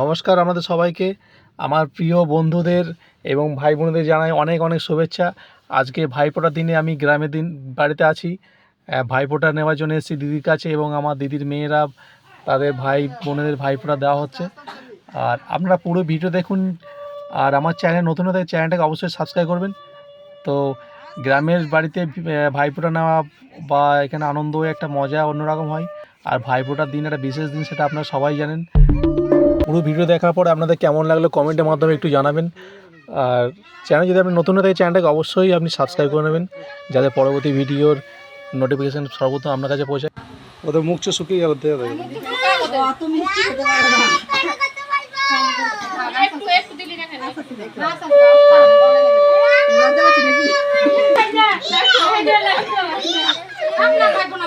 নমস্কার আমাদের সবাইকে। আমার প্রিয় বন্ধুদের এবং ভাই বোনদের জানাই অনেক অনেক শুভেচ্ছা। আজকে ভাইফোঁটার দিনে আমি গ্রামের দিন বাড়িতে আছি। ভাইফোঁটা নেওয়ার জন্য এসেছি দিদির কাছে এবং আমার দিদির মেয়েরা, তাদের ভাই বোনেদের ভাইফোঁটা দেওয়া হচ্ছে। আর আপনারা পুরো ভিডিও দেখুন আর আমার চ্যানেল নতুন হতে চ্যানেলটাকে অবশ্যই সাবস্ক্রাইব করবেন। তো গ্রামের বাড়িতে ভাইফোঁটা নেওয়া বা এখানে আনন্দ, একটা মজা অন্যরকম হয়। আর ভাইফোঁটার দিন একটা বিশেষ দিন সেটা আপনারা সবাই জানেন। পুরো ভিডিও দেখার পর আপনাদের কেমন লাগল কমেন্টের মাধ্যমে একটু জানাবেন। আর চ্যানেল যদি আপনি নতুন হয়ে থাকে চ্যানেলটাকে অবশ্যই আপনি সাবস্ক্রাইব করে নেবেন যাতে পরবর্তী ভিডিওর নোটিফিকেশান সর্বপ্রথম আপনার কাছে পৌঁছায়। ওদের মুখ চো শুকিয়ে গেল একটু দিলি না কেন আমরা খাব না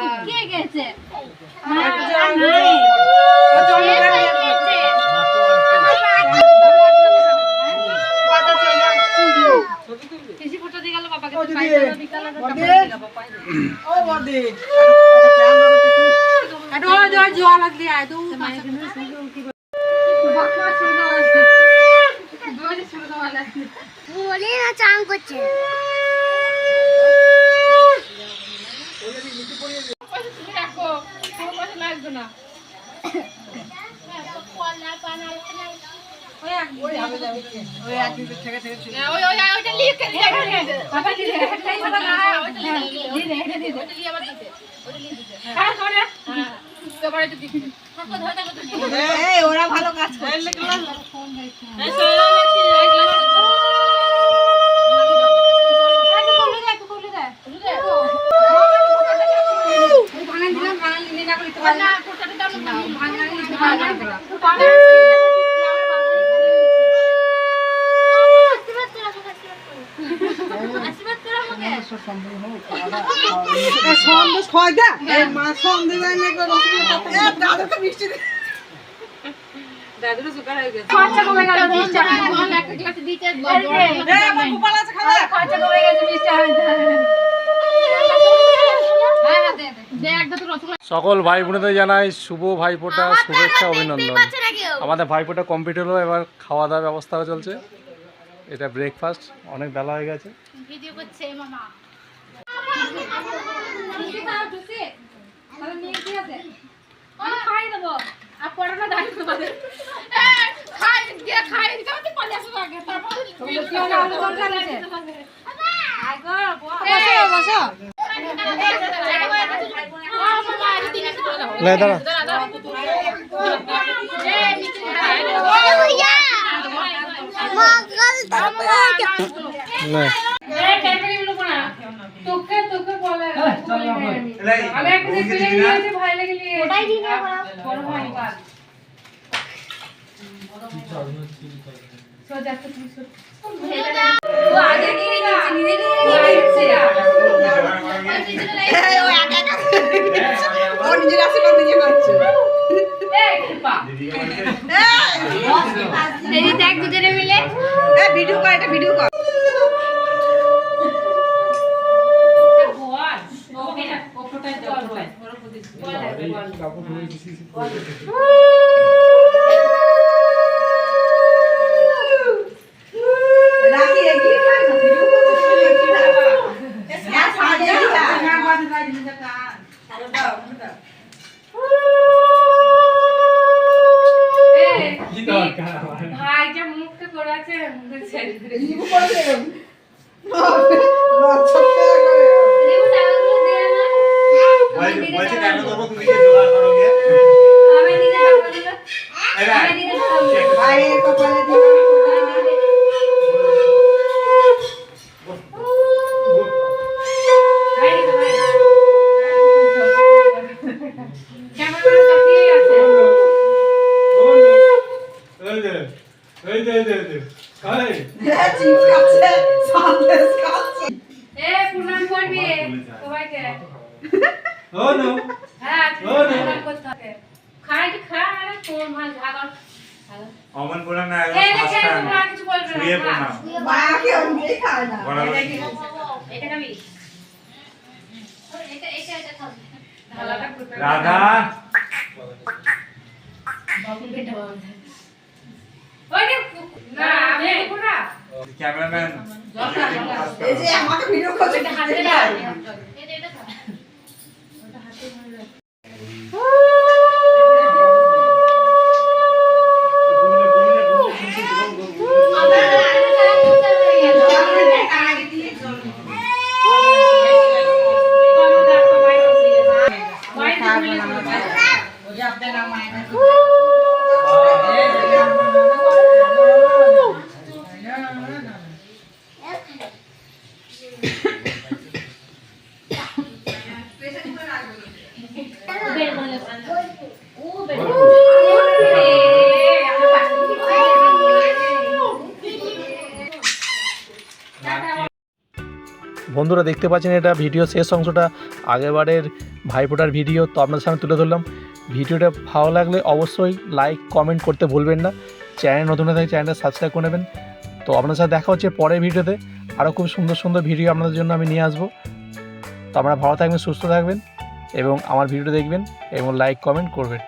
শুকিয়ে গেছে পিসি ফটো দিয়ে গেল বাবাকে না চান করছে। তুমি রাখো কোনো পয়সা লাগবে না ওই ওই ওই ওইটা লিখে দিয়ে বাবা দিদি একটাই কথা না ওইটা লিখে দিদি এটা দিদি ওইটা লিয়ে আবার দিতে ওইটা লিয়ে দিতে হ্যাঁ করে হ্যাঁ তোমার এটা দিদি থাকো ধরে থাকো তুমি ওরা ভালো কাজ করে সন্দেশ খাওয়াই দা মা সন্দেশ দাদু তো মিষ্টি দাদু সুগার হয়ে গেছে খরচা কমে গেল মিষ্টি একটা গ্লাস দিতে খরচা কমে গেছে মিষ্টি হ্যাঁ হ্যাঁ দে দে দে একটা তো রসগোল্লা সকল ভাই বোনেদের জানাই শুভ ভাইফোঁটা শুভেচ্ছা অভিনন্দন। আমাদের ভাইফোঁটা কমপ্লিট হলো এবার খাওয়া দাওয়ার ব্যবস্থা চলছে। এটা ব্রেকফাস্ট অনেক বেলা হয়ে গেছে। বসো। লে দাঁড়া। সোজা তো আগে নিয়ে দেখ দুজনে মিলে ভিডিও কর এটা ভিডিও কর রাখি বাজে বাজে নিজে কান আরে দাও দাও ভাই যা মুখটা করেছে করে এই দে দে দে। এই চিপ খাচ্ছে সন্দেশ খাচ্ছে। এ প্রণাম করবি। সবাইকে। Oh no. হ্যাঁ ও নো। খাই খা আরে তোর মাল অমন পোনা না এখন রাধা। ক্যামেরাম্যান। এই যে আমাকে ভিডিও করছে এটা হাতে বন্ধুরা দেখতে পাচ্ছেন এটা ভিডিও শেষ অংশটা, আগেরবারের ভাইফোঁটার ভিডিও তো আপনাদের সামনে তুলে ধরলাম। ভিডিওটা ভালো লাগলে অবশ্যই লাইক, কমেন্ট করতে ভুলবেন না। চ্যানেল নতুন হয়ে থাকে চ্যানেলটা সাবস্ক্রাইব করে নেবেন। তো আপনার সাথে দেখা হচ্ছে পরের ভিডিওতে। আরও খুব সুন্দর সুন্দর ভিডিও আপনাদের জন্য আমি নিয়ে আসব। তো আপনারা ভালো থাকবেন, সুস্থ থাকবেন এবং আমার ভিডিওটা দেখবেন এবং লাইক, কমেন্ট করবেন।